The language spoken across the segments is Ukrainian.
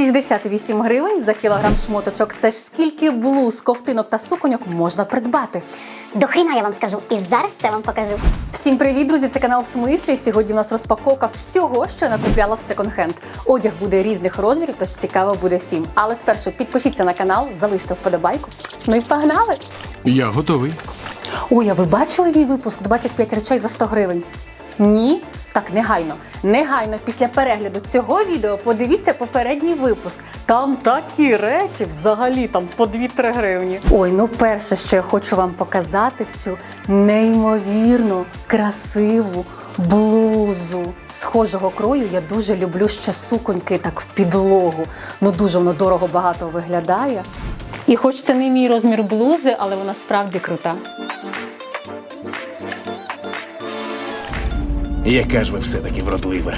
68 гривень за кілограм шмоточок. Це ж скільки блуз, ковтинок та суконьок можна придбати. До хріна я вам скажу, і зараз це вам покажу. Всім привіт, друзі! Це канал в смислі. Сьогодні у нас розпаковка всього, що я накупляла в секонд-хенд. Одяг буде різних розмірів, тож цікаво буде всім. Але спершу підпишіться на канал, залиште вподобайку. Ну і погнали! Я готовий. Ой, а ви бачили мій випуск 25 речей за 100 гривень? Ні? Так, негайно. Негайно після перегляду цього відео подивіться попередній випуск. Там такі речі, взагалі там по 2-3 гривні. Ой, ну перше, що я хочу вам показати, цю неймовірну, красиву блузу. Схожого крою я дуже люблю ще суконьки так в підлогу. Ну дуже воно дорого багато виглядає. І хоч це не мій розмір блузи, але вона справді крута. Яка ж ви все-таки вродлива.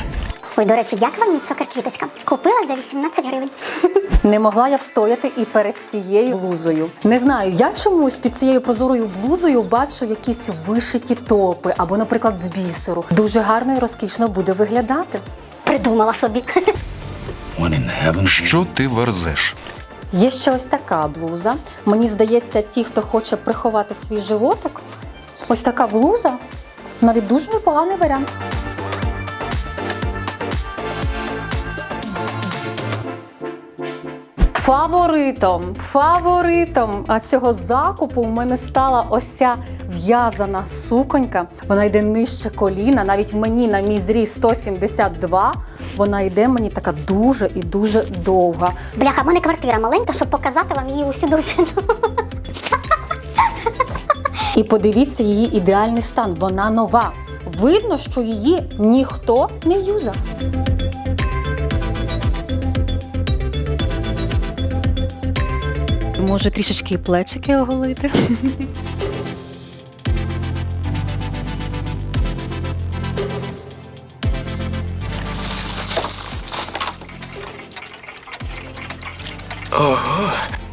Ой, до речі, як вам мій чокер квіточка? Купила за 18 гривень. Не могла я встояти і перед цією блузою. Не знаю, я чомусь під цією прозорою блузою бачу якісь вишиті топи або, наприклад, з бісеру. Дуже гарно і розкішно буде виглядати. Придумала собі. Що ти верзеш? Є ще ось така блуза. Мені здається, ті, хто хоче приховати свій животик, ось така блуза навіть дуже непоганий варіант. Фаворитом, фаворитом а цього закупу у мене стала ось ця в'язана суконька. Вона йде нижче коліна. Навіть мені на мій зріст 172, вона йде мені така дуже і дуже довга. Бляха, в мене квартира маленька, щоб показати вам її усю довжину. І подивіться її ідеальний стан. Вона нова. Видно, що її ніхто не юзав. Може трішечки і плечики оголити.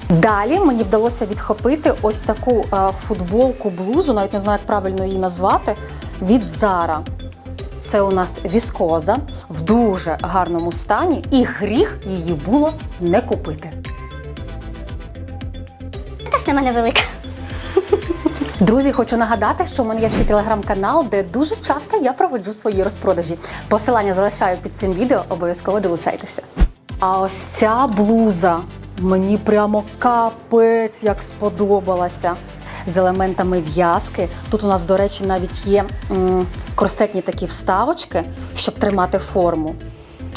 Далі мені вдалося відхопити ось таку е, футболку, блузу, навіть не знаю, як правильно її назвати, від Зара. Це у нас віскоза в дуже гарному стані, і гріх її було не купити. Теж на мене велика. Друзі, хочу нагадати, що у мене є свій телеграм-канал, де дуже часто я проводжу свої розпродажі. Посилання залишаю під цим відео, обов'язково долучайтеся. А ось ця блуза мені прямо капець як сподобалася. З елементами в'язки. Тут у нас, до речі, навіть є м, корсетні такі вставочки, щоб тримати форму.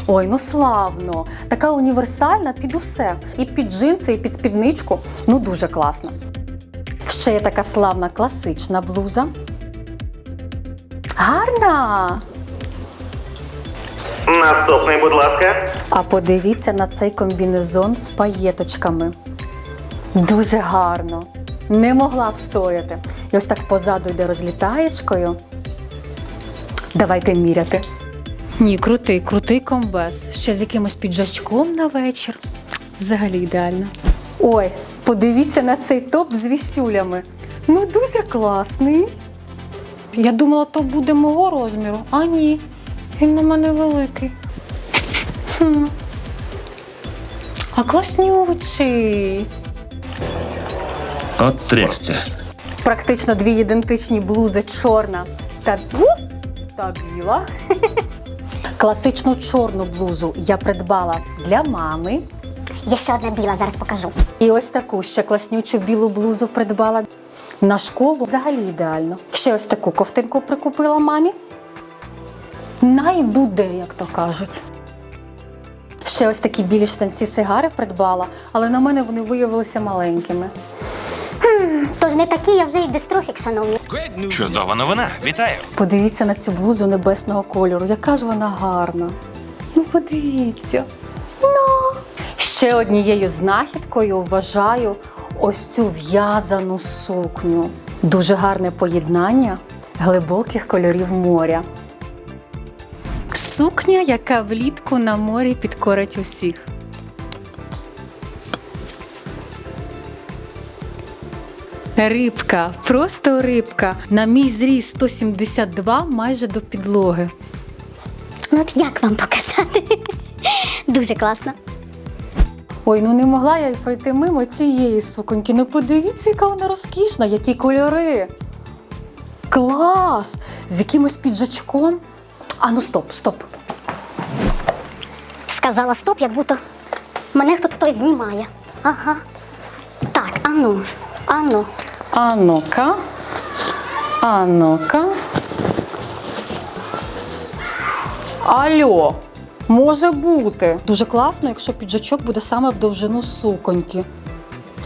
Ой, ну славно! Така універсальна під усе. І під джинси, і під спідничку. Ну дуже класно. Ще є така славна класична блуза. Гарна! Наступний, будь ласка. А подивіться на цей комбінезон з паєточками. Дуже гарно. Не могла встояти. І ось так позаду йде розлітаєчкою. Давайте міряти. Ні, крутий, крутий комбез. Ще з якимось піджачком на вечір. Взагалі ідеально. Ой, подивіться на цей топ з вісюлями. Ну, дуже класний. Я думала, то буде мого розміру, а ні. Він на мене великий. Хм. А класнючий. От трясця. Практично дві ідентичні блузи чорна та, у, та біла. Класичну чорну блузу я придбала для мами. Є ще одна біла, зараз покажу. І ось таку ще класнючу білу блузу придбала на школу. Взагалі ідеально. Ще ось таку ковтинку прикупила мамі. Най буде, як то кажуть. Ще ось такі білі штанці сигари придбала, але на мене вони виявилися маленькими. Тож не такі, я вже й дистрофік, шановні. Чудова новина. Вітаю. Подивіться на цю блузу небесного кольору. Яка ж вона гарна. Ну, подивіться. Ну. Ще однією знахідкою вважаю ось цю в'язану сукню. Дуже гарне поєднання глибоких кольорів моря. Сукня, яка влітку на морі підкорить усіх. Рибка, просто рибка. На мій зріст 172 майже до підлоги. Ну от як вам показати? Дуже класно. Ой, ну не могла я й пройти мимо цієї суконьки. Ну подивіться, яка вона розкішна, які кольори. Клас! З якимось піджачком. А ну стоп, стоп. Сказала стоп, як будто мене хто хтось знімає. Ага. Так, ану, ану. А ну-ка. А ну-ка. Алло, може бути. Дуже класно, якщо піджачок буде саме в довжину суконьки.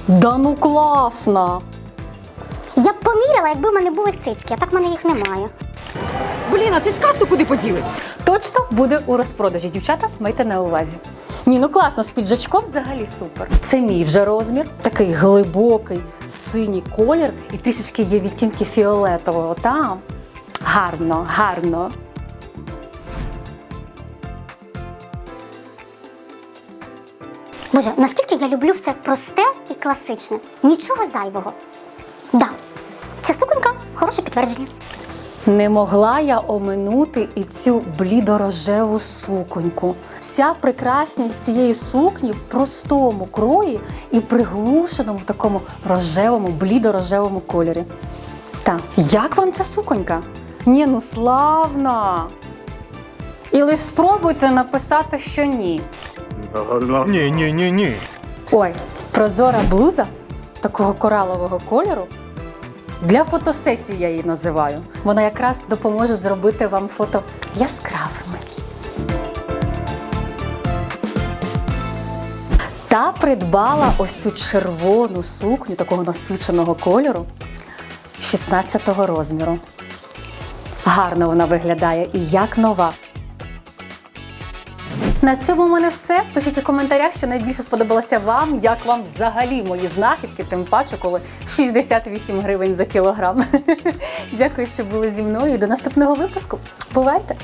Да ну класно! Я б поміряла, якби в мене були цицьки, а так в мене їх немає. Блін, а цицькасту куди поділи? Точно буде у розпродажі. Дівчата, майте на увазі. Ні, ну класно, з піджачком взагалі супер. Це мій вже розмір, такий глибокий синій колір, і трішечки є відтінки фіолетового. Там гарно, гарно. Боже, наскільки я люблю все просте і класичне. Нічого зайвого. Да, ця суконька хороше підтвердження. Не могла я оминути і цю блідорожеву суконьку. Вся прекрасність цієї сукні в простому крої і приглушеному в такому рожевому, блідорожевому кольорі. Так, як вам ця суконька? Ні, ну славна! І лише спробуйте написати, що ні. Ні, ні, ні, ні. Ой, прозора блуза такого коралового кольору. Для фотосесії я її називаю. Вона якраз допоможе зробити вам фото яскравими. Та придбала ось цю червону сукню такого насиченого кольору 16-го розміру. Гарно вона виглядає і як нова. На цьому в мене все. Пишіть у коментарях, що найбільше сподобалося вам, як вам взагалі мої знахідки, тим паче, коли 68 гривень за кілограм. Дякую, що були зі мною. До наступного випуску. Бувайте!